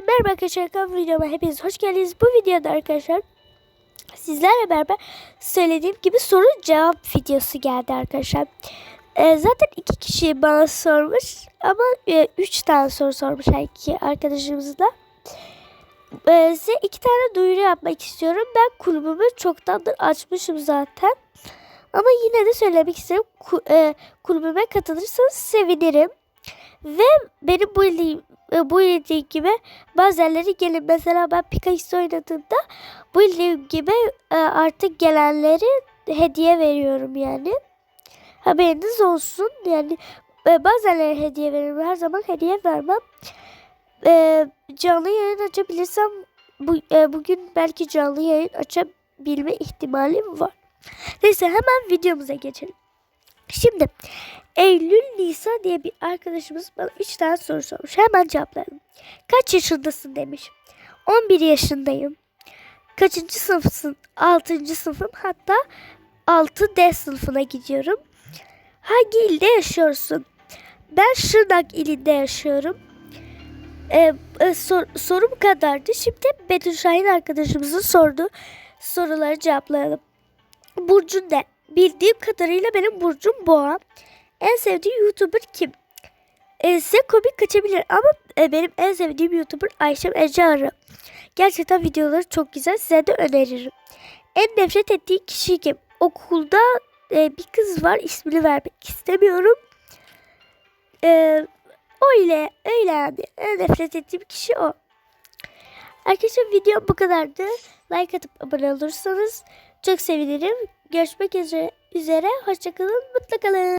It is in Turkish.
merhaba arkadaşlar videoma hepiniz hoş geldiniz. Bu videoda arkadaşlar sizlerle beraber söylediğim gibi soru cevap videosu geldi arkadaşlar. Ee, zaten iki kişi bana sormuş ama e, üç tane soru sormuş her iki arkadaşımız da. Ee, size iki tane duyuru yapmak istiyorum. Ben kulübümü çoktandır açmışım zaten. Ama yine de söylemek isterim. Ku- e, kulübüme katılırsanız sevinirim. Ve benim bu ildiğim, e, bu ildiğim gibi bazıları gelin. Mesela ben Pikachu oynadığımda bu ildiğim gibi e, artık gelenleri hediye veriyorum yani. Haberiniz olsun. Yani e, bazıları hediye veririm. Her zaman hediye vermem. E, canlı yayın açabilirsem bu, bugün belki canlı yayın açabilme ihtimalim var. Neyse hemen videomuza geçelim. Şimdi Eylül Nisa diye bir arkadaşımız bana 3 tane soru sormuş. Hemen cevaplayalım. Kaç yaşındasın demiş. 11 yaşındayım. Kaçıncı sınıfsın? 6. sınıfım. Hatta 6D sınıfına gidiyorum. Hangi ilde yaşıyorsun? Ben Şırnak ilinde yaşıyorum. Ee, e, sor- sorum kadardı. Şimdi Betül Şahin arkadaşımızın sorduğu soruları cevaplayalım. Burcun ne? Bildiğim kadarıyla benim burcum boğa. En sevdiğim YouTuber kim? E, size komik kaçabilir ama e, benim en sevdiğim YouTuber Ayşem Ece Arı. Gerçekten videoları çok güzel. Size de öneririm. En nefret ettiği kişi kim? Okulda e, bir kız var. ismini vermek istemiyorum. E, öyle, öyle yani. En nefret ettiğim kişi o. Arkadaşlar videom bu kadardı. Like atıp abone olursanız çok sevinirim. Görüşmek üzere. Hoşçakalın. Mutlu kalın.